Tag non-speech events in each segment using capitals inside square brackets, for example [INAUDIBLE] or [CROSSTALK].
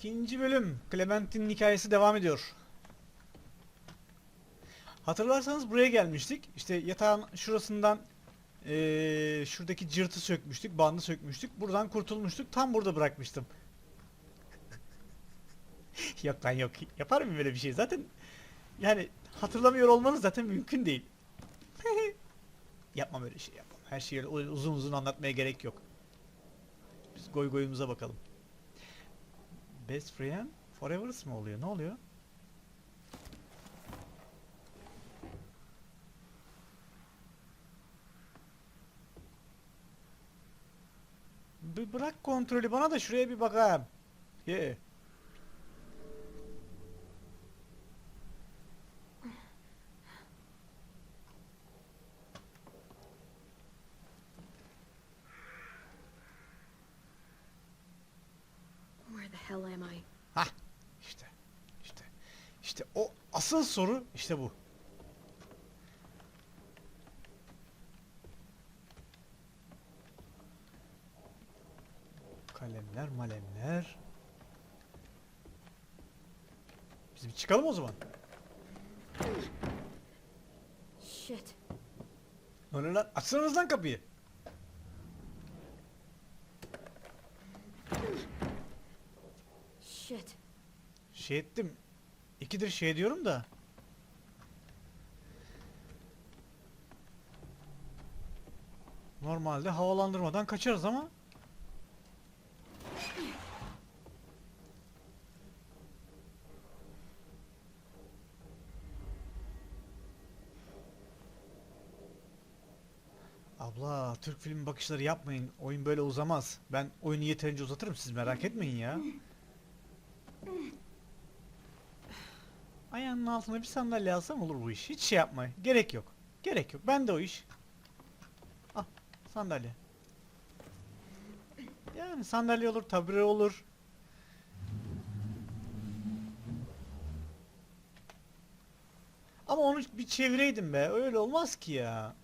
İkinci bölüm. Clementine hikayesi devam ediyor. Hatırlarsanız buraya gelmiştik. İşte yatağın şurasından eee, şuradaki cırtı sökmüştük, bandı sökmüştük. Buradan kurtulmuştuk. Tam burada bırakmıştım. [LAUGHS] yok lan yok. Yapar mıyım böyle bir şey? Zaten yani hatırlamıyor olmanız zaten mümkün değil. [LAUGHS] yapmam öyle şey yapmam. Her şeyi uzun uzun anlatmaya gerek yok. Biz goy goyumuza bakalım. Best friend forever mı oluyor? Ne oluyor? Bir bırak kontrolü bana da şuraya bir bakayım. Ye. Where the hell am I? Hah. İşte. İşte. İşte o asıl soru işte bu. Kalemler, malemler. Biz bir çıkalım o zaman. Shit. Oluyor lan? Açsanız lan kapıyı. Shit. Şey ettim. İkidir şey diyorum da. Normalde havalandırmadan kaçarız ama. Abla, Türk filmi bakışları yapmayın. Oyun böyle uzamaz. Ben oyunu yeterince uzatırım siz merak etmeyin ya. Ayağının altına bir sandalye alsam olur bu iş. Hiç şey yapma. Gerek yok. Gerek yok. Ben de o iş. Al sandalye. Yani sandalye olur, tabure olur. Ama onu bir çevireydim be. Öyle olmaz ki ya.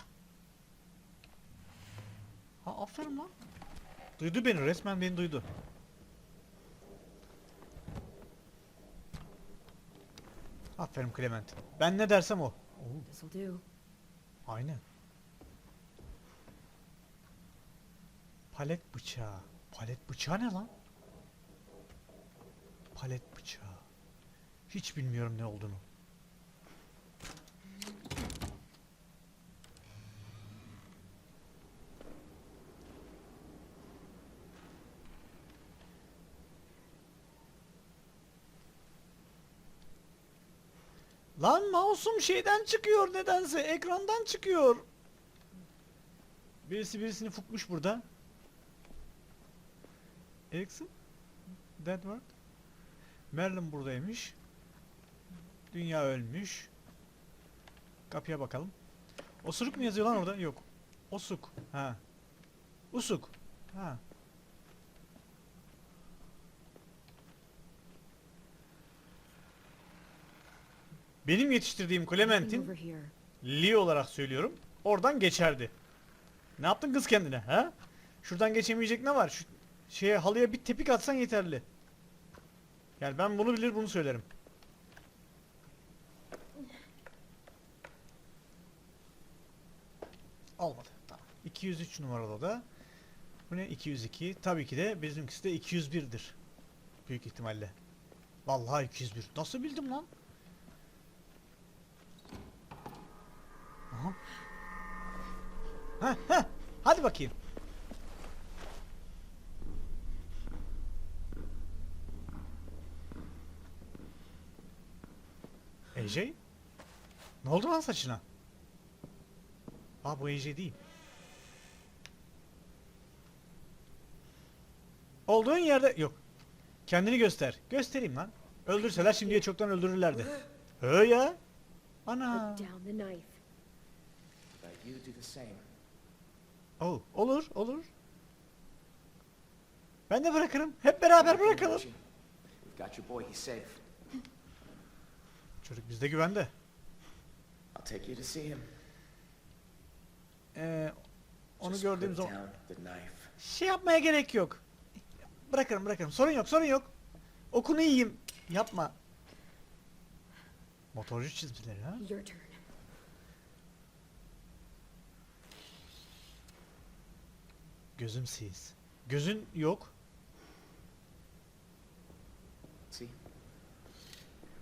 Ha aferin lan. Duydu beni. Resmen beni duydu. Aferin Clement. Ben ne dersem o. Oo, aynen. Palet bıçağı. Palet bıçağı ne lan? Palet bıçağı. Hiç bilmiyorum ne olduğunu. Lan mouse'um şeyden çıkıyor nedense. Ekrandan çıkıyor. Birisi birisini fukmuş burada. Erickson? Deadward? Merlin buradaymış. Dünya ölmüş. Kapıya bakalım. Osuruk mu yazıyor lan orada? Yok. Osuk. Ha. Usuk. Ha. Benim yetiştirdiğim Clementine. Lee olarak söylüyorum. Oradan geçerdi. Ne yaptın kız kendine ha? Şuradan geçemeyecek ne var? Şu şeye halıya bir tepik atsan yeterli. Yani ben bunu bilir bunu söylerim. Olmadı. Tamam. 203 numaralı da. Bu ne? 202. Tabii ki de bizimkisi de 201'dir. Büyük ihtimalle. Vallahi 201. Nasıl bildim lan? Aha. Heh, heh. Hadi bakayım. AJ? Ne oldu lan saçına? Aa bu AJ değil. Olduğun yerde yok. Kendini göster. Göstereyim lan. Öldürseler şimdiye çoktan öldürürlerdi. He ya. Ana. Put down the knife. But you do the same. Oh, olur, olur. Ben de bırakırım. Hep beraber bırakalım. We've got your boy, he's safe. Çocuk bizde güvende. I'll take you to see him. Ee, onu Just gördüğüm put zaman down the knife. şey yapmaya gerek yok. Bırakırım, bırakırım. Sorun yok, sorun yok. Okunu yiyeyim. Yapma. Motorcu çizgileri ha? Your turn. Gözüm siz. Gözün yok. See?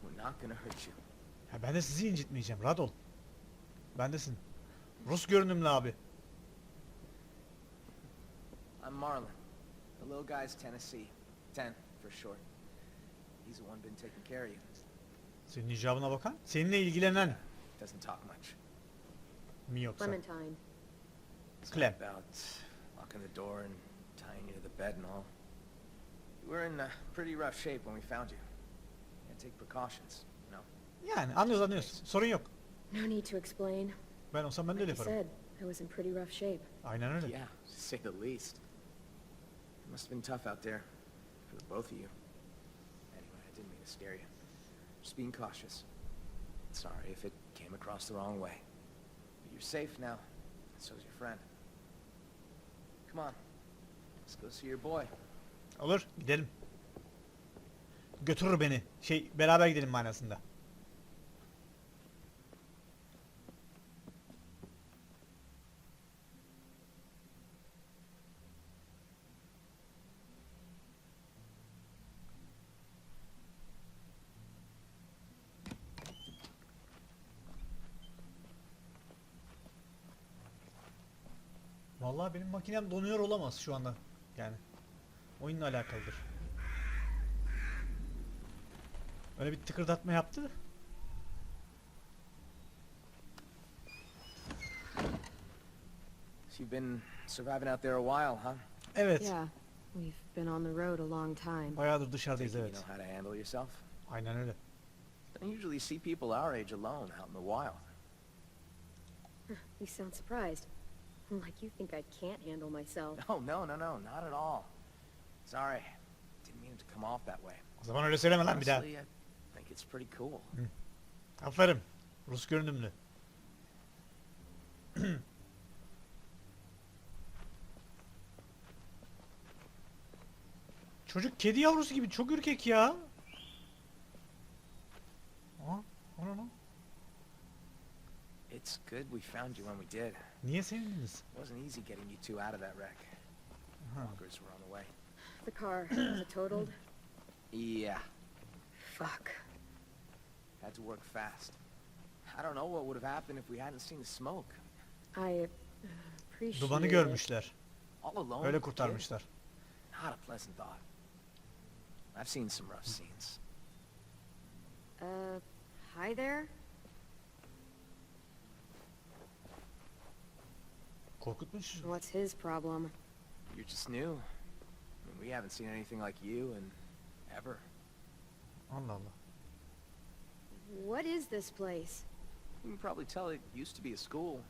We're not gonna hurt you. Ha, ben de sizi incitmeyeceğim. Rahat ol. Bendesin. Rus görünümlü abi. I'm Marlon. The little guy's Tennessee. Ten, for short. He's the one been taking care of you. Senin icabına bakan. Seninle ilgilenen Doesn't talk much. mi yoksa? Clem. about locking the door and tying you to the bed and all. You were in uh, pretty rough shape when we found you. You had to take precautions, you know. Yani anlıyoruz anlıyoruz. Sorun yok. No need to explain. Ben olsam ben de Like you yaparım. said, I was in pretty rough shape. Aynen öyle. Yeah, to say the least. It must have been tough out there for the both of you. Anyway, I didn't mean to scare you. Just being cautious. Sorry if it came across the wrong way. But you're safe now, and so's your friend. Come on, let's go see your boy. Olur gidelim. Götürür beni. Şey beraber gidelim manasında. Vallahi benim makinem donuyor olamaz şu anda. Yani oyunla alakalıdır. Öyle bir tıkırdatma yaptı. So you've been surviving out there a while, huh? Evet. Yeah, we've been on the road a long time. Bayağıdır dışarıdayız Think you evet. know how to handle yourself? Aynen öyle. Don't usually see people our age alone out in the wild. You sound surprised. Like you think I can't handle myself. No, no, no, no, not at all. Sorry, didn't mean it to come off that way. O zaman öyle söyleme lan bir daha. Honestly, I think it's pretty cool. Aferin. Rus görünümlü. [CLEARS THROAT] Çocuk kedi yavrusu gibi çok ürkek ya. Aa, o ne lan? It's good we found you when we did. Niye sevindiniz? It wasn't easy getting you two out of that wreck. Aha. Walkers were on the way. The car, [CLEARS THROAT] was it totaled? Yeah, Fuck. had to work fast. I don't know what would have happened if we hadn't seen the smoke. I appreciate Dumanı görmüşler. All alone. Öyle kid. kurtarmışlar. Not a pleasant thought. I've seen some rough scenes. Uh, hi there? Korkutmuş. What's his problem? You're just new. I mean, we haven't seen anything like you in ever. Allah Allah. What is this place? You can probably tell it used to be a school.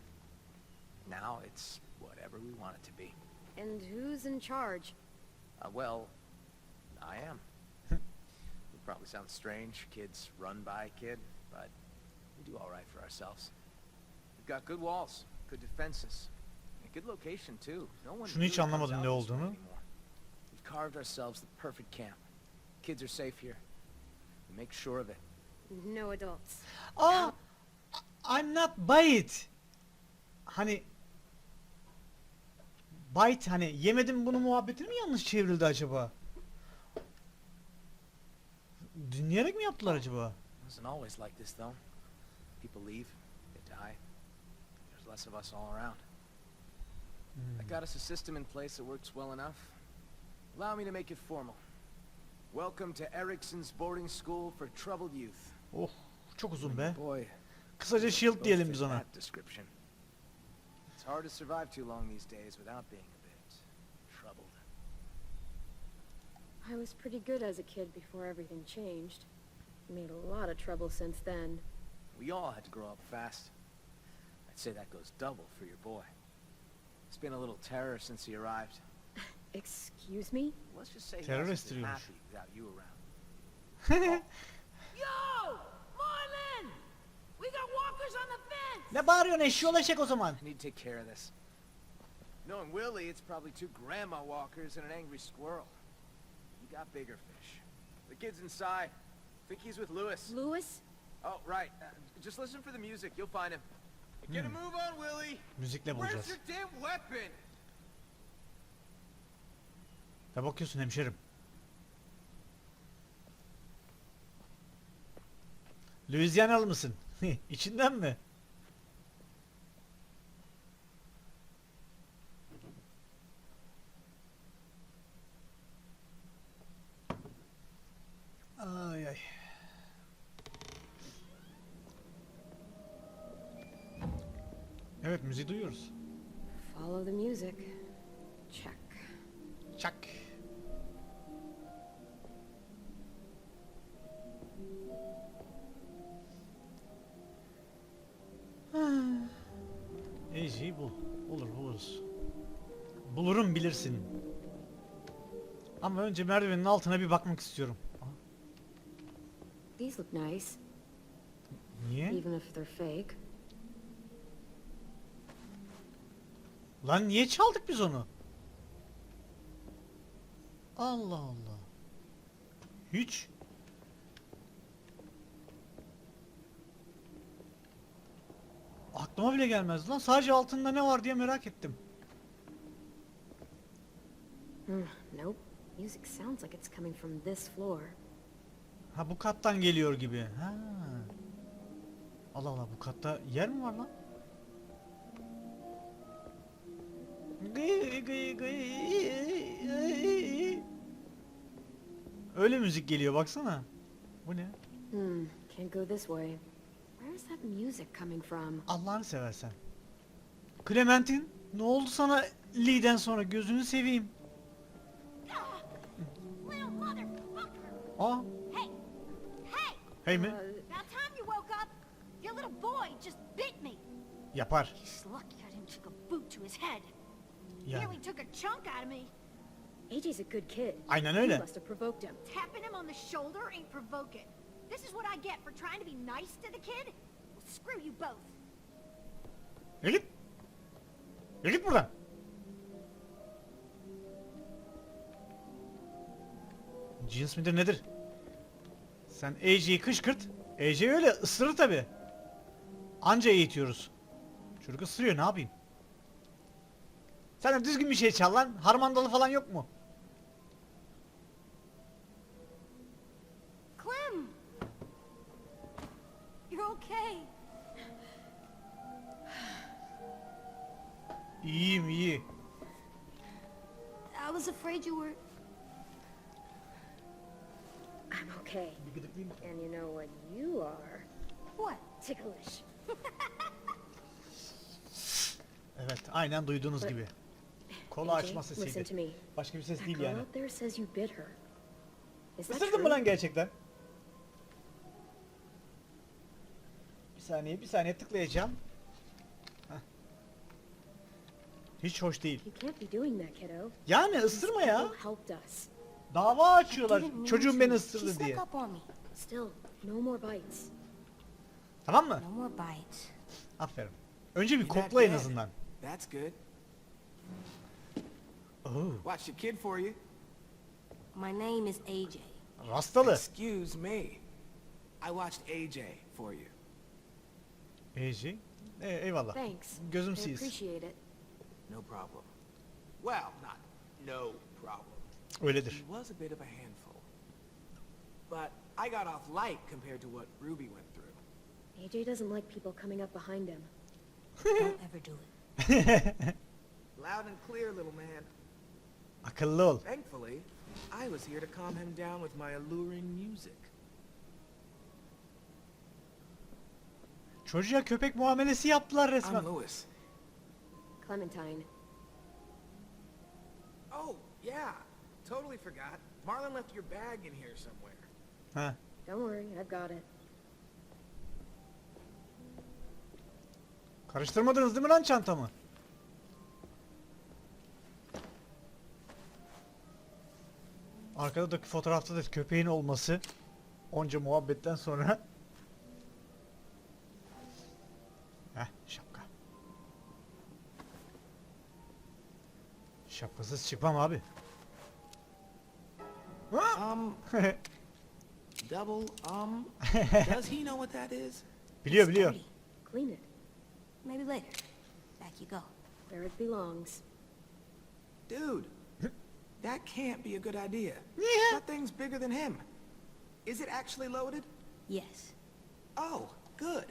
Now it's whatever we want it to be. And who's in charge? Uh, well, I am. it probably sounds strange, kids run by a kid, but we do all right for ourselves. We've got good walls, good defenses, Şunu hiç anlamadım ne olduğunu. carved ourselves the perfect camp. Kids are safe here. We make sure of it. No adults. Aa, I'm not bite. Hani bite hani yemedim bunu muhabbeti mi yanlış çevrildi acaba? Dinleyerek mi yaptılar acaba? Wasn't always like this though. People leave, they die. There's less of us all around. Hmm. I got us a system in place that works well enough. Allow me to make it formal. Welcome to Erickson's boarding school for troubled youth. Oh çok uzun be. Boy, Kısaca shield diyelim biz ona. description. It's hard to survive too long these days without being a bit troubled. I was pretty good as a kid before everything changed. Made a lot of trouble since then. We all had to grow up fast. I'd say that goes double for your boy. It's been a little terror since he arrived. [LAUGHS] Excuse me? Let's just say he Terörist hasn't been diyormuş. happy without you around. [LAUGHS] Yo! Marlin! We got walkers on the fence! ne bağırıyorsun eşyola çek o zaman. I need to take care of this. Knowing Willie, it's probably two grandma walkers and an angry squirrel. You got bigger fish. The kid's inside. Think he's with Lewis. Lewis? Oh, right. Uh, just listen for the music. You'll find him. Get a move on, Willie. Müzikle Where's bulacağız. your damn weapon? Ne bakıyorsun hemşerim? Louisianalı mısın? [LAUGHS] İçinden mi? Önce merdivenin altına bir bakmak istiyorum. These look nice, Niye? even if they're fake. Lan niye çaldık biz onu? Allah Allah. Hiç. Aklıma bile gelmez lan. Sadece altında ne var diye merak ettim. Hmm, nope. Music sounds like it's coming from this floor. Ha bu kattan geliyor gibi. Ha. Allah Allah bu katta yer mi var lan? Öyle müzik geliyor baksana. Bu ne? Hmm, can't go this way. Where's that music coming from? Allah'ını seversen. Clementine ne oldu sana Lee'den sonra gözünü seveyim. Motherfucker! Hey! Hey! hey mi? Uh, About time you woke up! Your little boy just bit me! Yapar. He's lucky I didn't take a boot to his head. Yani. Nearly took a chunk out of me. AJ's a good kid. Aynen You öyle. must have provoked him. Tapping him on the shoulder ain't provoking. This is what I get for trying to be nice to the kid? Well, screw you both. Yürü git. Yürü git buradan. Cins midir nedir? Sen AJ'yi kışkırt. AJ öyle ısırır tabi. Anca eğitiyoruz. Çocuk ısırıyor ne yapayım? Sen de düzgün bir şey çal lan. Harmandalı falan yok mu? Clem! You're okay. İyiyim iyi. I was afraid you were... okay. And you know what you are? What? Ticklish. [LAUGHS] Evet aynen duyduğunuz gibi. Kola açma sesiydi. Başka bir ses değil yani. Isırdın mı lan gerçekten? Bir saniye bir saniye tıklayacağım. Heh. Hiç hoş değil. Yani ısırma ya. Dava açıyorlar çocuğum beni ısırdı diye. up on me. Still, no more bites. Tamam mı? No more bites. Aferin. Önce bir kokla en azından. That's good. Oo, Watch the kid for you. My name is AJ. rastalı. Excuse me. I watched AJ for you. Eci. E, eyvallah. Thanks. Gözüm appreciate it. No problem. Well, not no problem. Öyledir. He was a bit of a handful. But I got off light compared to what Ruby went through. AJ doesn't like people coming up behind him. [LAUGHS] Don't ever do it. [LAUGHS] Loud and clear, little man. Akıllı ol. Thankfully, I was here to calm him down with my alluring music. Çocuğa köpek muamelesi yaptılar I'm resmen. Lewis. Clementine. Oh, yeah. Totally forgot. Marlon left your bag in here somewhere. Ha. Don't worry, I've got it. Karıştırmadınız değil mi lan çantamı? Arkadaki fotoğrafta da köpeğin olması onca muhabbetten sonra Heh şapka Şapkasız çıkmam abi Um, [LAUGHS] Double um. [LAUGHS] Does he know what that is? Biliyor biliyor. Dirty. Clean it. Maybe later. Back you go. Where it belongs. Dude, that can't be a good idea. Yeah. That thing's bigger than him. Is it actually loaded? Yes. Oh, good.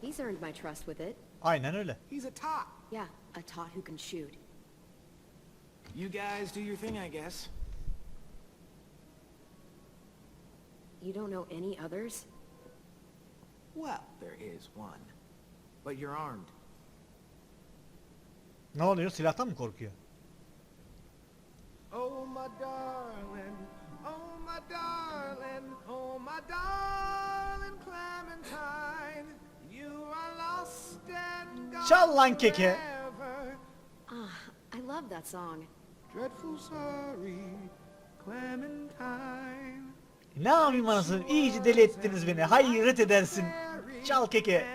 He's earned my trust with it. Aynen öyle. He's a tot. Yeah, a tot who can shoot. You guys do your thing, I guess. You don't know any others? Well, there is one. But you're armed. Ne oluyor? Silahtan mı korkuyor? Oh my darling, oh my darling, oh my darling Clementine, you are lost and gone Çal lan keke. forever. Ah, I love that song. Dreadful sorry, Clementine. Ne yapayım anasını? İyice deli ettiniz beni. Hayret edersin. Çal keke.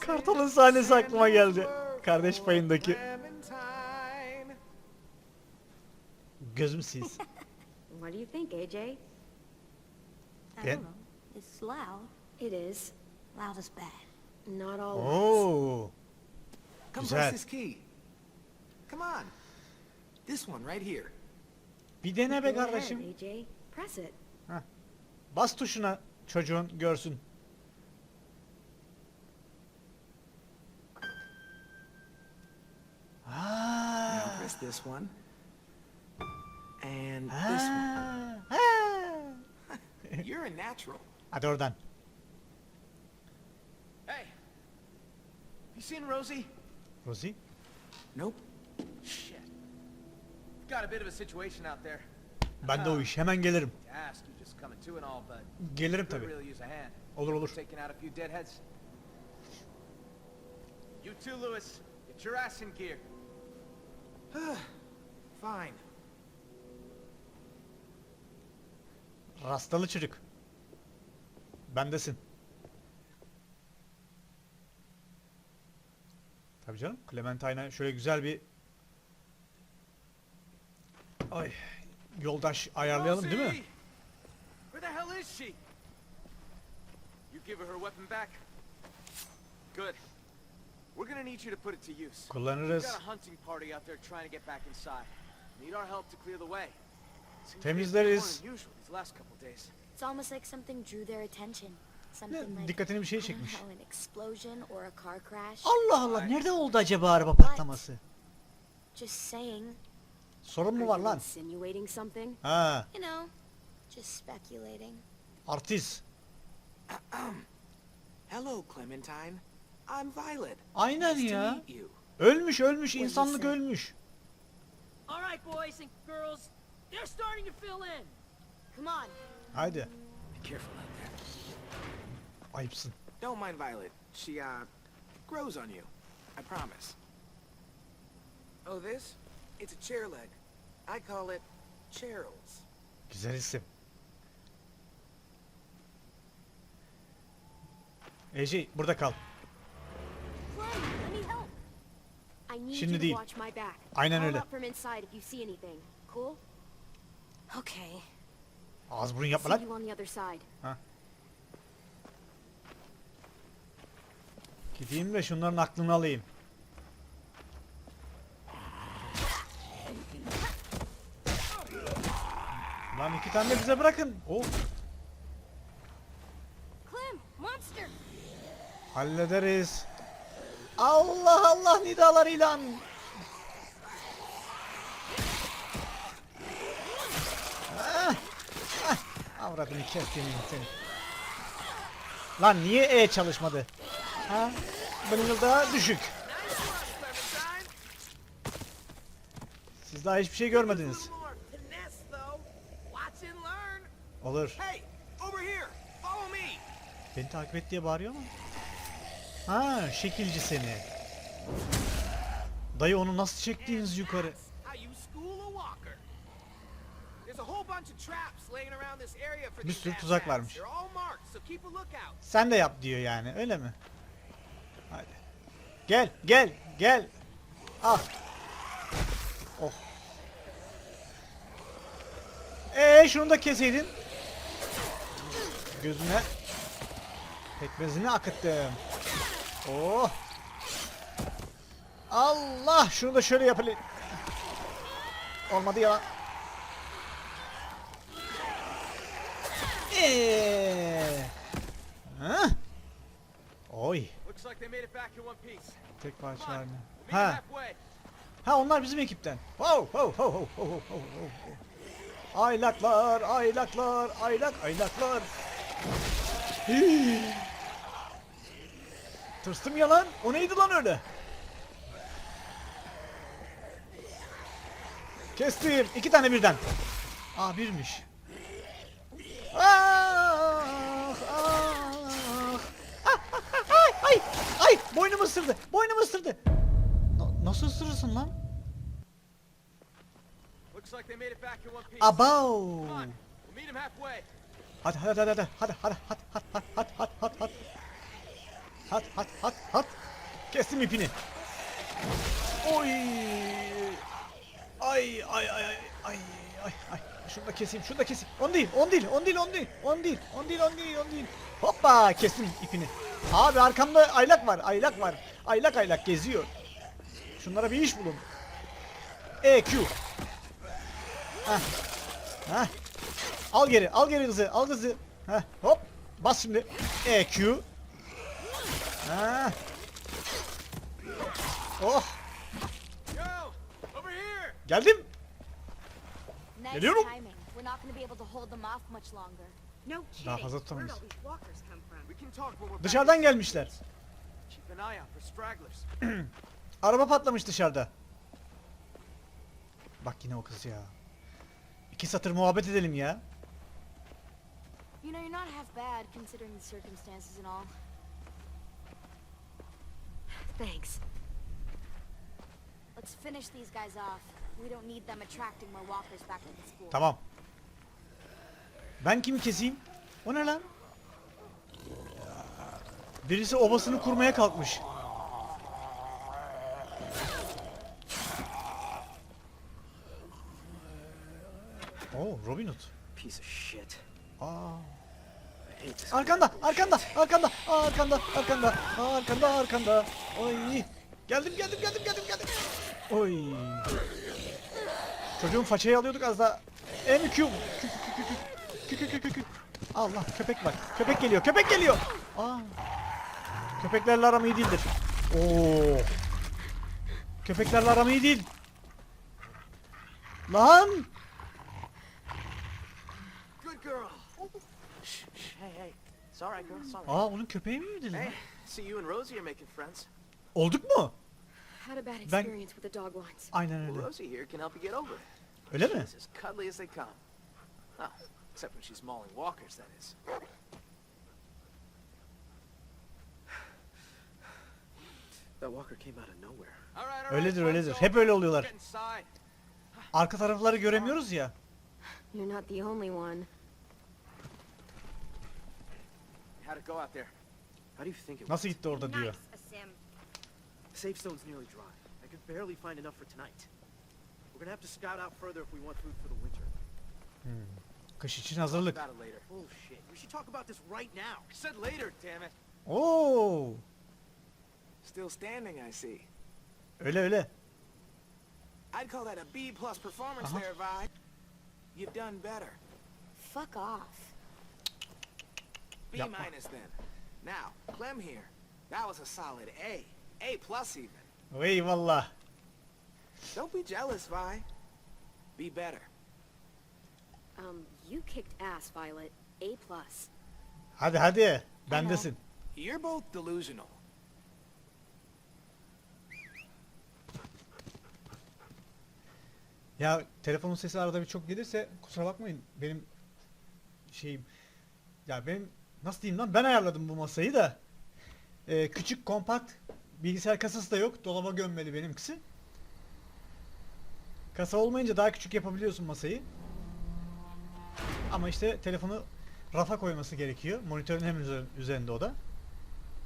Kartal'ın sahnesi aklıma geldi. Kardeş payındaki. Gözüm siz. What? Ben... It's Güzel. Come on. This one right here. Bir dene be kardeşim. İt. Bas tuşuna çocuğun görsün. Now Aa. press this one. And this one. Aa. [LAUGHS] You're a natural. Hadi oradan. Hey. You seen Rosie? Rosie. Nope. Ben de o iş. Hemen gelirim. Gelirim tabii. Olur olur. You too, Lewis. Get your ass in gear. [SIGHS] Fine. Rastalı çocuk. Bendesin. Tabii canım. Clementine'a şöyle güzel bir Ay yoldaş ayarlayalım değil mi? Where the hell is she? You give her her weapon back? Good. We're gonna need you to put it to use. We've Kullanırız. got a hunting party out there trying to get back inside. Need our help to clear the way. Temizleriz. more than usual these last couple days. It's almost like something drew their attention. Something Dikkatini bir şey çekmiş. Allah Allah nerede oldu acaba araba patlaması? Just saying, Sorun mu var lan? insinuating something? Ha, you know, just speculating. artist. [CLEARS THROAT] Hello, Clementine. I'm Violet. Aynen ya. Ölmüş ölmüş insanlık ölmüş. All right, boys and girls, they're starting to fill in. Come on. Haydi. Be careful out there. Ayıpsın. Don't mind Violet. She, uh, grows on you. I promise. Oh, this? It's a chair leg. I call it Cheryl's. Güzel isim. Ece burada kal. Şimdi değil. Aynen öyle. Okay. Ağız burun yapma lan. Ha. Gideyim de şunların aklını alayım. De bize bırakın. Oh, Clem, monster! hallederiz. Allah Allah nidalarıyla. Ah, ah, Avradını keseyim seni. Lan niye E çalışmadı? Ha? Benim daha düşük. Siz daha hiçbir şey görmediniz. Olur. Hey, over here. Follow me. Beni takip et diye bağırıyor mu? Ha, şekilci seni. Dayı onu nasıl çektiğiniz yukarı? Bir sürü tuzak varmış. Sen de yap diyor yani öyle mi? Hadi. Gel gel gel. Al. Oh. Eee şunu da keseydin. Gözüne pekmezini akıttım. Oh. Allah şunu da şöyle yapalım. Olmadı ya. Eee. Ha? Oy. Tek parça haline. meet Ha. Ha onlar bizim ekipten. Wow, wow, wow, wow, wow, wow, wow. Aylaklar, aylaklar, aylak, aylaklar. Tırstım ya lan. O neydi lan öyle? Kestim. iki tane birden. Aa birmiş. Ah, ah. Ah, ah, ah, Ay, ay, ay, boynumu ısırdı. Boynumu ısırdı. Na- nasıl ısırırsın lan? Abao. Hadi hadi hadi hadi hadi hadi hadi hadi hadi hadi hadi hadi hadi hadi hadi hadi kestim ipini. Oy. Ay ay ay ay ay ay ay. Şunu da keseyim, şunu da keseyim. On değil, on değil, on değil, on değil, on değil, on değil, on değil, on değil. Hoppa kestim ipini. Abi arkamda aylak var, aylak var. Aylak aylak geziyor. Şunlara bir iş bulun. EQ. Heh. Heh. Al geri. Al geri kızı. Al kızı. Heh, hop. Bas şimdi. EQ. Ha. Oh. Geldim. Geliyorum. Daha fazla tutamayız. Dışarıdan gelmişler. [CLEARS THROAT] Araba patlamış dışarıda. Bak yine o kız ya. İki satır muhabbet edelim ya. You know, you're not half bad considering the circumstances and all. Thanks. Let's finish these guys off. We don't need them attracting more walkers back to the school. Tamam. Ben kimi keseyim? O ne lan? Birisi obasını kurmaya kalkmış. Oo, Robin Hood. Piece of shit. Aa. Arkanda, arkanda, arkanda, arkanda, arkanda, arkanda, arkanda. Oy. Geldim, geldim, geldim, geldim, geldim. Oy. Çocuğun façayı alıyorduk az daha. Kü. Allah köpek var. Köpek geliyor, köpek geliyor. Aa. Köpeklerle aram iyi değildir. Oo. Köpeklerle aram iyi değil. Lan! Aa onun köpeği mi miydi lan? Olduk mu? Ben... Aynen öyle. Öyle mi? Except when she's mauling walkers, that is. That walker came out of nowhere. Öyledir öyledir. Hep öyle oluyorlar. Arka tarafları göremiyoruz ya. You're not the only one. How'd it go out there? How do you think it Nasıl gitti orada diyor. Asim. The safe zone's nearly dry. I could barely find enough for tonight. We're gonna have to scout out further if we want food for the winter. Hmm. Kış için hazırlık. About it later. Bullshit. We should talk about this right now. I said later, damn it. Oo, Still standing, I see. öyle öyle. I'd call that a B plus performance Uh-huh. there, Vi. You've done better. Fuck off. B minus then. Now, Clem here. That was a solid A. A plus even. Eyvallah. Don't be jealous, Vi. Be better. Um, you kicked ass, Violet. A plus. Hadi hadi. Bendesin. You're both delusional. Ya telefonun sesi arada bir çok gelirse kusura bakmayın. Benim şeyim ya benim nasıl diyeyim lan ben ayarladım bu masayı da. Ee, küçük kompakt bilgisayar kasası da yok. Dolaba gömmeli benimkisi. Kasa olmayınca daha küçük yapabiliyorsun masayı. Ama işte telefonu rafa koyması gerekiyor. Monitörün hem üzer- üzerinde o da.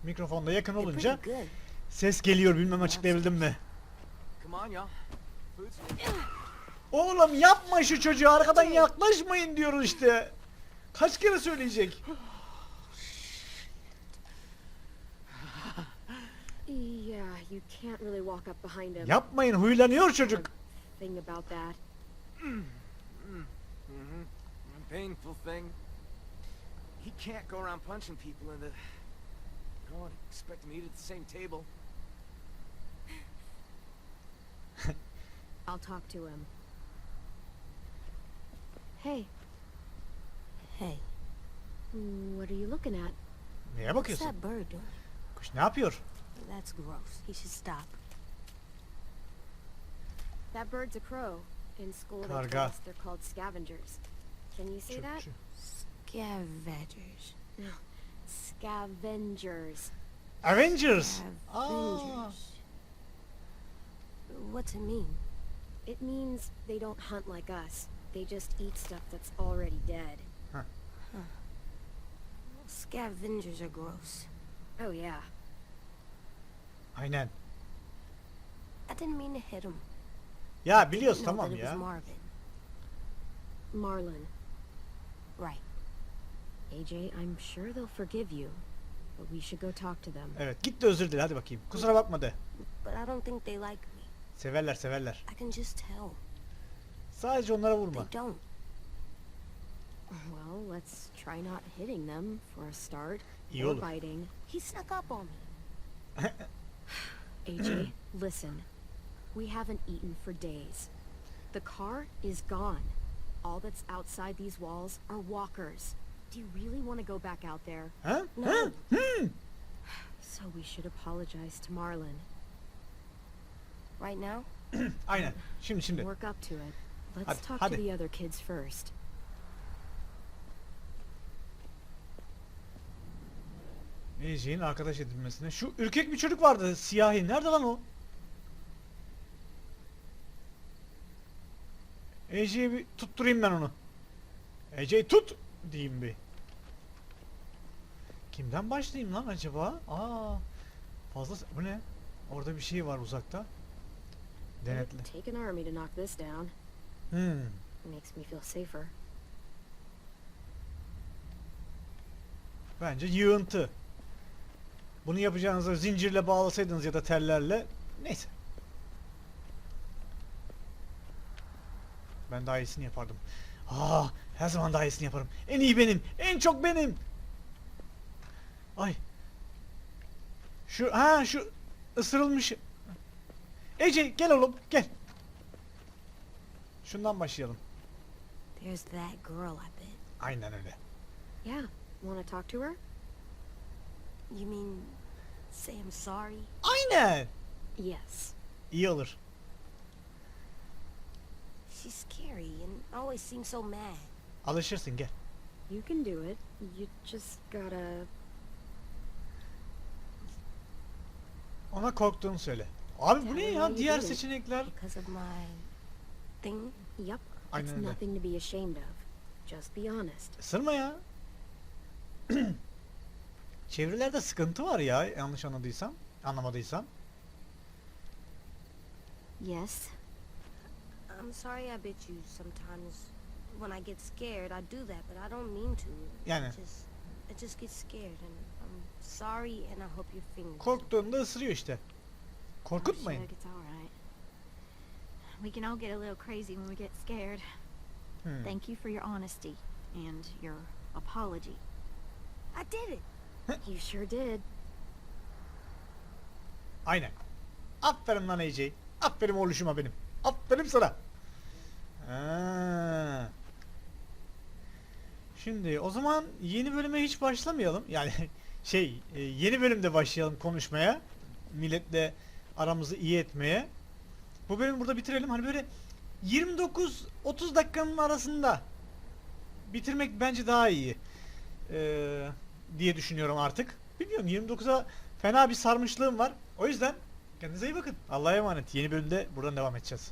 Mikrofonda yakın They're olunca ses geliyor bilmem açıklayabildim mi? Oğlum yapma şu çocuğu arkadan yaklaşmayın diyoruz işte. Kaç kere söyleyecek? Yeah, you can't really walk up behind him. Yapmayın huylanıyor çocuk. Thing about that. Mm-hmm. Painful thing. He can't go around punching people in the... No one expect him to eat at the same table. I'll talk to him. Hey, Hey, what are you looking at? Neye what's bakıyorsun? that bird doing? Kuş ne yapıyor? That's gross. He should stop. That bird's a crow. In school they told Karga. us they're called scavengers. Can you say that? Scavengers. Scavengers. Scavengers. Avengers. Aa, Scavengers. Ah. What's it mean? It means they don't hunt like us. They just eat stuff that's already dead. Huh. huh. Scavengers are gross. Oh yeah. Aynen. I didn't mean to hit him. Ya biliyoruz tamam that it was ya. Marvin. Marlin. Right. AJ, I'm sure they'll forgive you. But we should go talk to them. Evet git de özür dile hadi bakayım. Kusura bakma de. But I don't think they like me. Severler severler. I can just tell. Sadece onlara vurma. They don't. Well, let's try not hitting them for a start. İyi or olur. biting. He snuck up on me. [LAUGHS] AJ, listen. We haven't eaten for days. The car is gone. All that's outside these walls are walkers. Do you really want to go back out there? Huh? No. Ha? Hmm. So we should apologize to Marlin. Right now? Aynen. Şimdi şimdi. Work up to it. Let's Hadi, talk hadi. to the other kids first. AJ'in arkadaş edilmesine. Şu ürkek bir çocuk vardı siyahi. Nerede lan o? AJ'yi bir tutturayım ben onu. AJ tut diyeyim bir. Kimden başlayayım lan acaba? Aa. Fazla bu ne? Orada bir şey var uzakta. Denetle. Take an army to knock this down. Hmm. Makes me feel safer. Bence yığıntı. Bunu yapacağınızda zincirle bağlasaydınız ya da tellerle neyse. Ben daha iyisini yapardım. Aa, her zaman daha iyisini yaparım. En iyi benim. En çok benim. Ay. Şu ha şu ısırılmış. Ece gel oğlum gel. Şundan başlayalım. There's that girl, I bet. Aynen öyle. Yeah. Want to talk to her? You mean say I'm sorry? Aynen. Yes. İyi olur. She's scary and always seems so mad. Alışırsın gel. You can do it. You just gotta... Ona korktuğunu söyle. Abi bu ne ya? Diğer seçenekler. Because of my thing? Yep. Aynen It's öyle. nothing to be ashamed of. Just be honest. Isırma ya. [CLEARS THROAT] Çevrelerde sıkıntı var ya yanlış anladıysam. Anlamadıysam. Yes. I'm sorry I bit you sometimes. When I get scared, I do that, but I don't mean to. Yani. I just, I just get scared, and I'm sorry, and I hope your fingers. Korktuğunda ısırıyor işte. Korkutmayın. We can all get a little crazy when we get scared. Hmm. Thank you for your honesty and your apology. I did it. You sure did. Aynen. Aferin lan AJ. Aferin oluşuma benim. Aferin sana. Şimdi o zaman yeni bölüme hiç başlamayalım. Yani [LAUGHS] şey e, yeni bölümde başlayalım konuşmaya. Milletle aramızı iyi etmeye. Bu bölümü burada bitirelim. Hani böyle 29-30 dakikanın arasında bitirmek bence daha iyi. Ee, diye düşünüyorum artık. Bilmiyorum 29'a fena bir sarmışlığım var. O yüzden kendinize iyi bakın. Allah'a emanet. Yeni bölümde buradan devam edeceğiz.